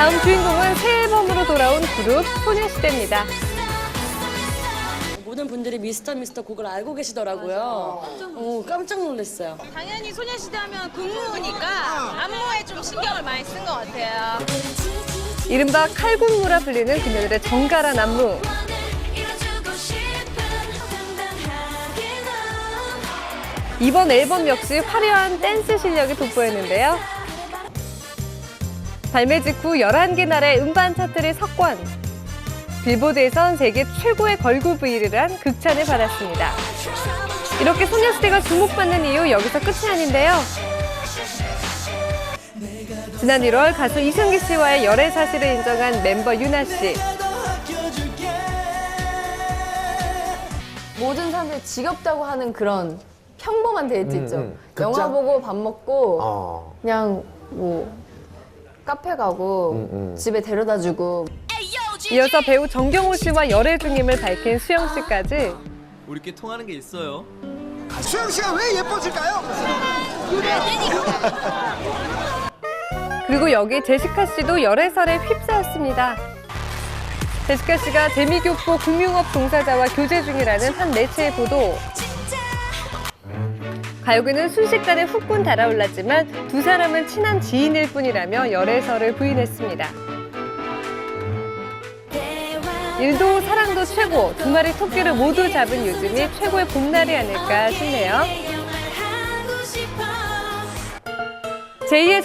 다음 주인공은 새 앨범으로 돌아온 그룹 소녀시대입니다. 모든 분들이 미스터 미스터 곡을 알고 계시더라고요. 어, 깜짝 놀랐어요. 당연히 소녀시대 하면 군무니까 안무에 좀 신경을 많이 쓴 것 같아요. 이른바 칼군무라 불리는 그녀들의 정갈한 안무. 이번 앨범 역시 화려한 댄스 실력이 돋보였는데요. 발매 직후 11개 나라의 음반 차트를 석권. 빌보드에선 세계 최고의 걸그룹 1위를 한 극찬을 받았습니다. 이렇게 소녀시대가 주목받는 이유 여기서 끝이 아닌데요. 지난 1월 가수 이승기 씨와의 열애 사실을 인정한 멤버 유나 씨. 모든 사람들이 지겹다고 하는 그런 평범한 데이트 있죠. 음. 영화 극장? 보고 밥 먹고 어. 그냥 뭐 카페 가고 음, 음. 집에 데려다 주고 이어서 배우 정경호 씨와 열애 중임을 밝힌 수영 씨까지 우리끼리 통하는 게 있어요. 수영 씨가 왜 예뻐질까요? 그리고 여기 제시카 씨도 열애설에 휩싸였습니다. 제시카 씨가 재미교포 금융업 종사자와 교제 중이라는 한 매체의 보도. 가요계는 순식간에 후끈 달아올랐지만 두 사람은 친한 지인일 뿐이라며 열애설을 부인했습니다. 일도 사랑도 최고, 두 마리 토끼를 모두 잡은 요즘이 최고의 봄날이 아닐까 싶네요. 제2의